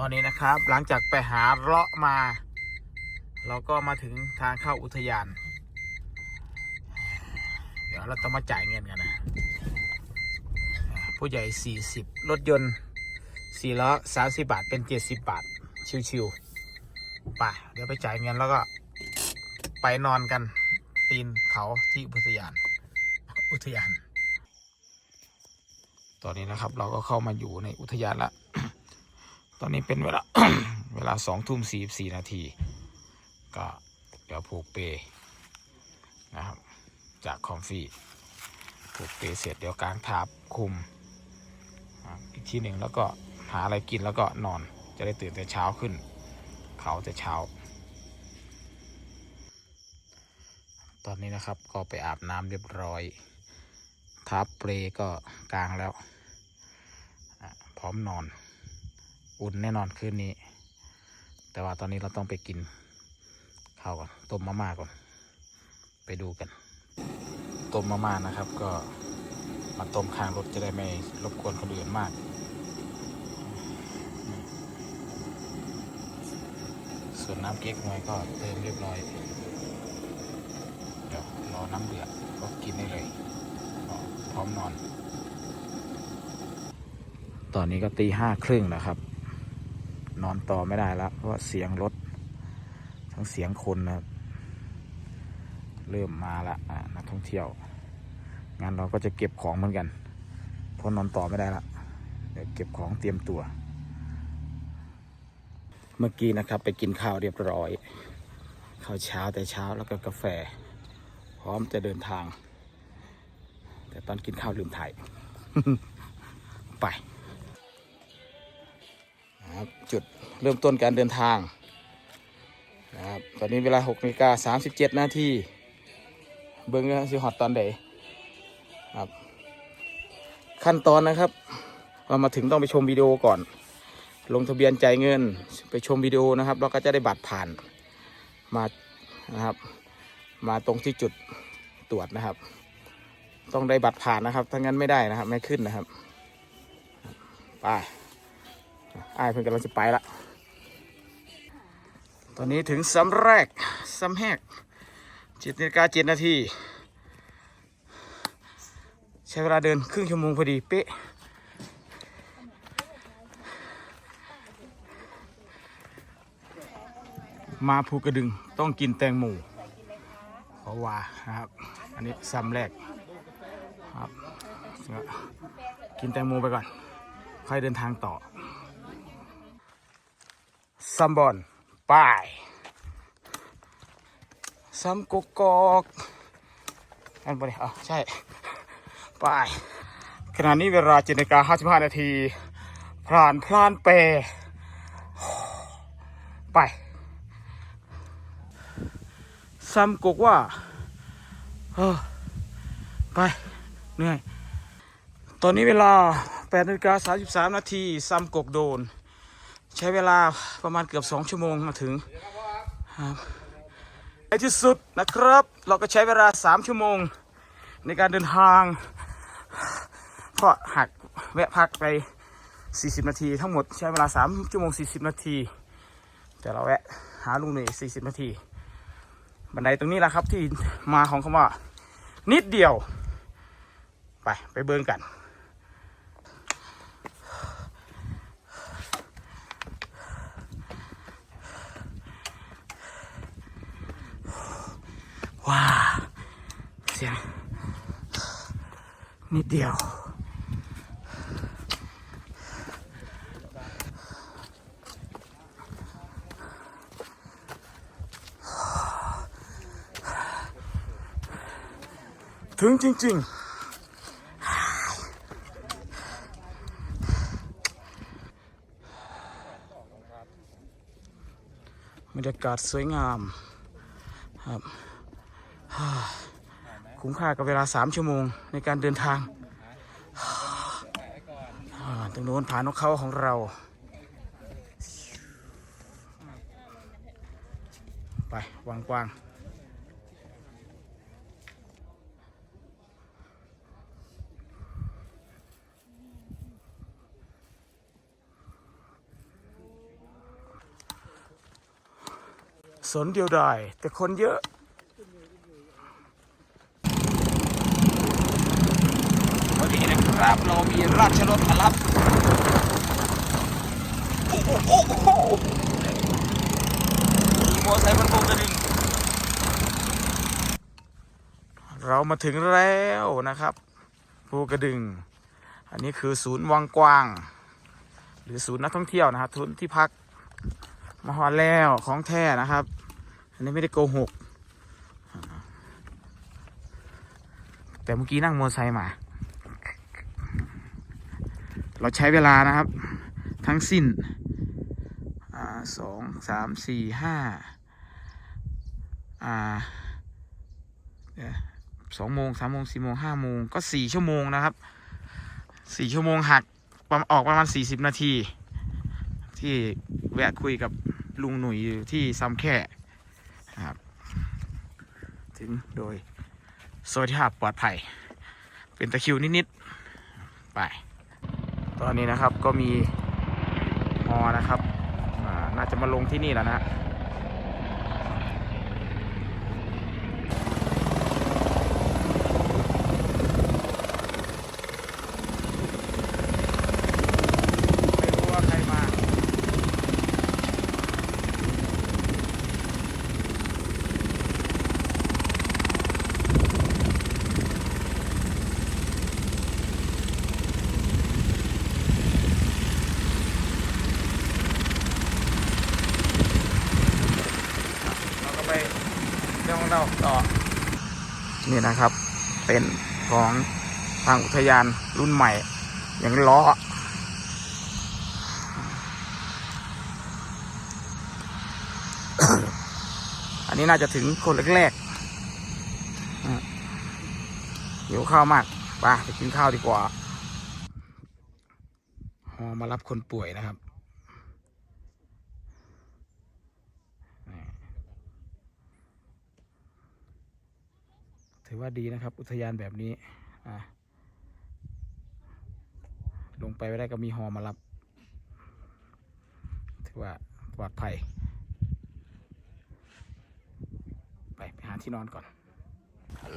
อนนี้นะครับ หลังจากไปหาเลาะมา เราก็มาถึงทางเข้าอุทยาน เดี๋ยวเราต้องมาจ่ายเงินกันนะ ผู้ใหญ่ 40 รถยนต์4ล้อ30บาท เป็น 70 บาท ชิวๆไปเดี๋ยวไปจ่ายเงินแล้วก็ไปนอนกันตีนเขาที่อุทยาน อุทยาน ตอนนี้นะครับเราก็เข้ามาอยู่ในอุทยานละ ตอนนี้เป็นเวลา เวลาสองทุ่มสี่สี่นาทีก็เดี๋ยวผูกเปนะครับ จากคอมฟี่ผูกเปเสร็จเดี๋ยวกางทาบคุมอีกทีหนึ่งแล้วก็หาอะไรกินแล้วก็นอนจะได้ตื่นแต่เช้าขึ้น เขาแต่เช้า ตอนนี้นะครับก็ไปอาบน้ำเรียบร้อยทับเปรก็กลางแล้ว พร้อมนอน อุ่นแน่นอนคืนนี้ แต่ว่าตอนนี้เราต้องไปกินข้าวก่อนต้มมาม่าก่อน ไปดูกันต้มมาม่านะครับ ก็มาต้มข้างรถจะได้ไม่รบกวนคนอื่นมากส่วนน้ำเก๊กฮวยก็เติมเรียบร้อยเดี๋ยวรอน้ำเดือดก็กินได้เลยพร้อมนอน ตอนนี้ก็ตีห้าครึ่งนะครับ นอนต่อไม่ได้แล้วเพราะเสียงรถ ทั้งเสียงคนนะเริ่มมาละอะนักท่องเที่ยว งานเราก็จะเก็บของเหมือนกันเพราะนอนต่อไม่ได้ละเดี๋ยวเก็บของเตรียมตัว เมื่อกี้นะครับ ไปกินข้าวเรียบร้อยข้าวเช้าแต่เช้าแล้วก็กาแฟ พร้อมจะเดินทาง แต่ตอนกินข้าวลืมถ่ายไป นะครับจุดเริ่มต้นการเดินทางนะครับตอนนี้เวลา6นาฬิกา37 นาทีเบิ้งนะสิฮอตตอนใดครับขั้นตอนนะครับเรามาถึงต้องไปชมวิดีโอก่อน ลงทะเบียนจ่ายเงินไปชมวิดีโอนะครับเราก็จะได้บัตรผ่านมานะครับ มาตรงที่จุดตรวจนะครับ ต้องได้บัตรผ่านนะครับถ้างั้นไม่ได้นะครับไม่ขึ้นนะครับไป อายเพิ่งกำลังจะไปละ ตอนนี้ถึงซ้ำแรกซ้ำแหกเจ็ดนาฬิกาเจ็ดนาที ใช้เวลาเดินครึ่งชั่วโมงพอดีเป๊ะมาภูกระดึงต้องกินแตงโมเพราะว่านะครับ อันนี้ซ้ำแรกครับกินแตงโมไปก่อน ค่อยเดินทางต่อ ซัมบอนไปซัมกุกอกอันบริอะใช่ไปขณะนี้เวลาเจ็ดนาฬิกาห้าสิบห้านาทีพรานพลานเปไปซ้ำกกว่าเออไปเหนื่อย ตอนนี้เวลา8นาฬิกา33 นาทีซ้ำกกโดน ใช้เวลาประมาณเกือบ 2 ชั่วโมงมาถึงครับในที่สุดนะครับ เราก็ใช้เวลา 3 ชั่วโมง ในการเดินทางเพราะหักแวะพักไป 40 นาที ทั้งหมดใช้เวลา 3 ชั่วโมง 40 นาที แต่เราแวะหาลุงหนุ่ย40 นาที บันไดตรงนี้แหละครับที่มาของคำว่า นิดเดียว ไป ไปเบิร์นกัน ว้า เสียงนิดเดียวถึงจริงๆบรรยากาศสวยงามครับฮ่า คุ้มค่ากับเวลาสามชั่วโมงในการเดินทางตรงโน้นผ่านกเขาของเรา ไป วางกวางสนเดียวดายแต่คนเยอะ ราชรถมารับโอ้โหโอ้โหมีมอเตอร์ไซค์บนโบกระดิ่งเรามาถึงแล้วนะครับภูกระดึง อันนี้คือศูนย์วังกวาง หรือศูนย์นักท่องเที่ยวนะครับทุนที่พักมาฮอดแล้วของแท้นะครับ อันนี้ไม่ได้โกหก แต่เมื่อกี้นั่งมอเตอร์ไซค์มา เราใช้เวลานะครับ ทั้งสิ้นสองสามสี่ห้าสองโมงสามโมงสี่โมงห้าโมงก็สี่ชั่วโมงนะครับสี่ชั่วโมงหักออกประมาณสี่สิบนาที ที่แวะคุยกับลุงหนุ่ยอยู่ที่ซ้ำแค่นะครับ ถึงโดยสวัสดิภาปลอดภัย เป็นตะคิวนิด ๆ ไป ตอนนี้นะครับก็มีฮอนะครับน่าจะมาลงที่นี่แล้วนะฮะไม่รู้ว่าใครมา เราก็ไปเรื่องของเราต่อ นี่นะครับ เป็นของทางอุทยานรุ่นใหม่ อย่างล้อ อันนี้น่าจะถึงคนแรกๆอืมหิวข้าวมากไปไปกินข้าวดีกว่าหอมารับคนป่วยนะครับ ถือว่าดีนะครับ อุทยานแบบนี้อะลงไปไม่ได้ก็มีฮอมารับ ถือว่าปลอดภัย ไปไปหาที่นอนก่อน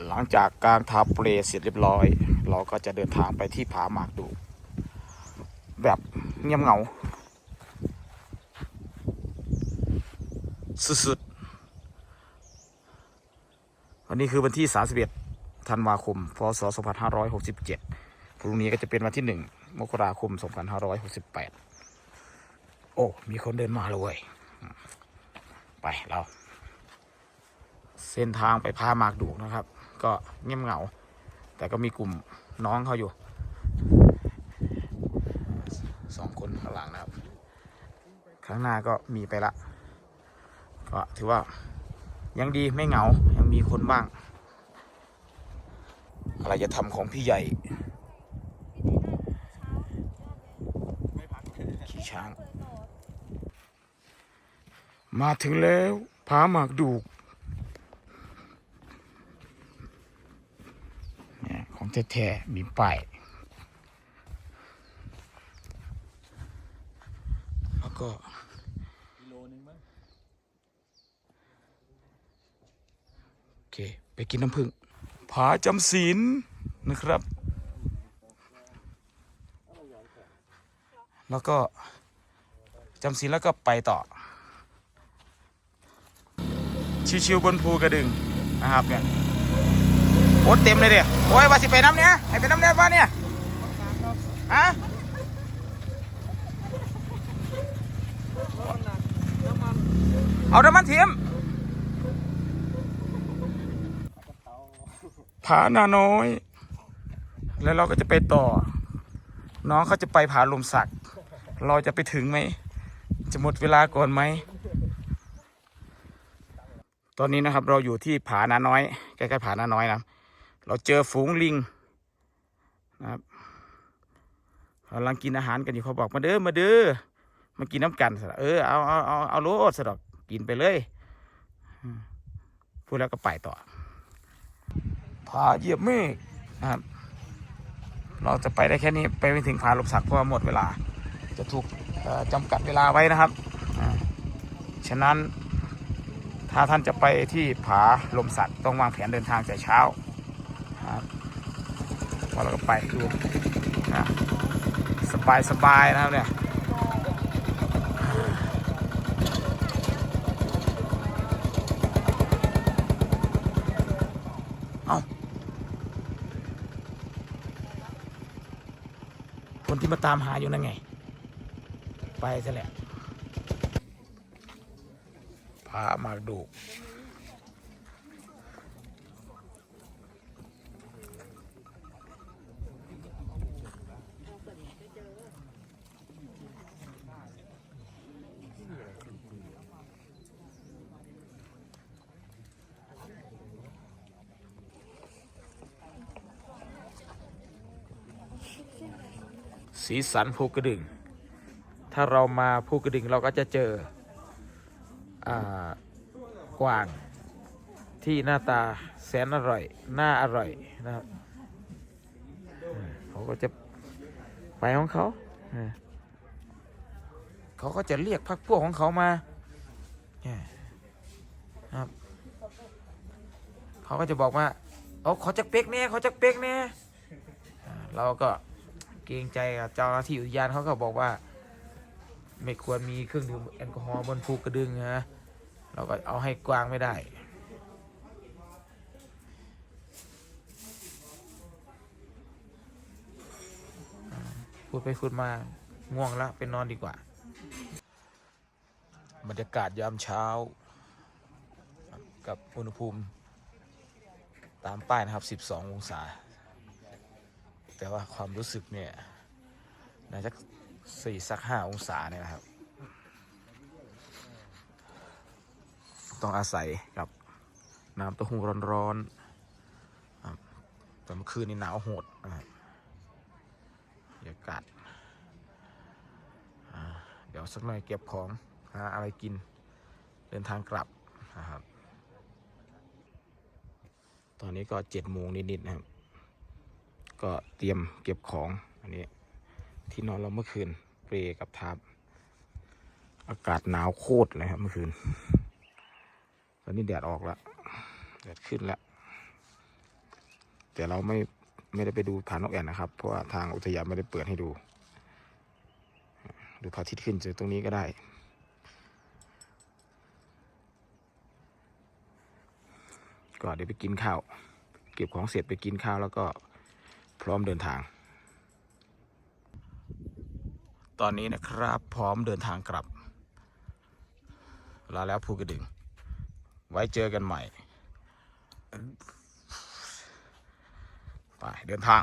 หลังจากการทาเปลเสร็จเรียบร้อย เราก็จะเดินทางไปที่ผาหมากดู แบบเงียบเหงา สุดๆ วันนี้คือวันที่ 31 ธันวาคม พศ 2567 พรุ่งนี้ก็จะเป็นวันที่ 1 มกราคม 2568 โอ้ มีคนเดินมาเลยไปเรา เส้นทางไปพาหมากดูนะครับ ก็เงียบเหงา แต่ก็มีกลุ่มน้องเขาอยู่สองคนข้างหลังนะครับ ข้างหน้าก็มีไปละ ก็ถือว่ายังดีไม่เหงา มีคนบ้างอะไรจะทำของพี่ใหญ่ขี่ช้าง มาถึงแล้วผาหมากดูกเนี่ยของแท้ๆมีป้ายแล้วก็ โอ เค ไปกินน้ำผึ้งผาจำศีลนะครับ แล้วก็จำศีลแล้วก็ไปต่อ ชิวๆบนภูกระดึงนะครับเนี่ยโอ้เต็มเลยเดียโอ้ยว่าสิไปน้ำเนี้ยให้ไปน้ำเนี้ยป่ะเนี่ยฮะเอาน้ำมันเทียม ผานาน้อย แล้วเราก็จะไปต่อ น้องเขาจะไปผาลมสัก เราจะไปถึงไหม จะหมดเวลาก่อนไหม ตอนนี้นะครับเราอยู่ที่ผานาน้อย ใกล้ๆผานาน้อยนะ เราเจอฝูงลิงนะครับกำลังกินอาหารกันอยู่เขาบอกมาเด้อมาเด้อมากินน้ำกันสะเออเอาเอาเอาเอาโลดสะดอกกินไปเลยพูดแล้วก็ไปต่อ ผาเหยียบเมฆนะครับ เราจะไปได้แค่นี้ไปไม่ถึงผาลมสักเพราะหมดเวลา จะถูกจำกัดเวลาไว้นะครับ ฉะนั้นถ้าท่านจะไปที่ผาลมสัตว์ต้องวางแผนเดินทางแต่เช้าครับพอเราก็ไปดูนะสบายสบายนะครับเนี่ยเอา คนที่มาตามหาอยู่นั่นไง ไปซะแหละพามาดู สีสันภูกระดึง ถ้าเรามาภูกระดึงเราก็จะเจออกวางที่หน้าตาแสนอร่อยน่าอร่อยนะครับเขาก็จะไปของเขา เขาก็จะเรียกพักพวกของเขามานะครับ เขาก็จะบอกว่า เอาขอจักเป๊กแน่ขอจักเป๊กแน่อ่าเราก็ เกรงใจกับเจ้าหน้าที่อุทยานเขาก็บอกว่า ไม่ควรมีเครื่องดื่มแอลกอฮอล์บนภูกระดึงนะเราก็เอาให้กวางไม่ได้พูดไปพูดมาง่วงแล้วไปนอนดีกว่า บรรยากาศยามเช้า กับอุณหภูมิ ตามป้ายนะครับ 12 องศา แต่ว่าความรู้สึกเนี่ยน่าจะสี่สักห้าองศาเนี่ยนะครับ ต้องอาศัยกับน้ำเต้าหู้ร้อนๆแต่เมื่อคืนนี่หนาวโหดนะครับบรรยากาศเดี๋ยวสักหน่อยเก็บของหาอะไรกินเดินทางกลับนะครับ ตอนนี้ก็เจ็ดโมงนิดๆนะครับ ตรียมเก็บของอันนี้ ที่นอนเราเมื่อคืนเปรกับทับอากาศหนาวโคตรเลยครับเมื่อคืน ตอนนี้แดดออกแล้วแดดขึ้นแล้ว แต่เราไม่ไม่ได้ไปดูผานกแอ่นนะครับ เพราะว่าทางอุทยานไม่ได้เปิดให้ดู ดูพระอาทิตย์ขึ้นจากตรงนี้ก็ได้ก็เดี๋ยวไปกินข้าว เก็บของเสร็จไปกินข้าวแล้วก็ พร้อมเดินทาง ตอนนี้นะครับพร้อมเดินทางกลับ ลาแล้วภูกระดึง ไว้เจอกันใหม่ ไปเดินทาง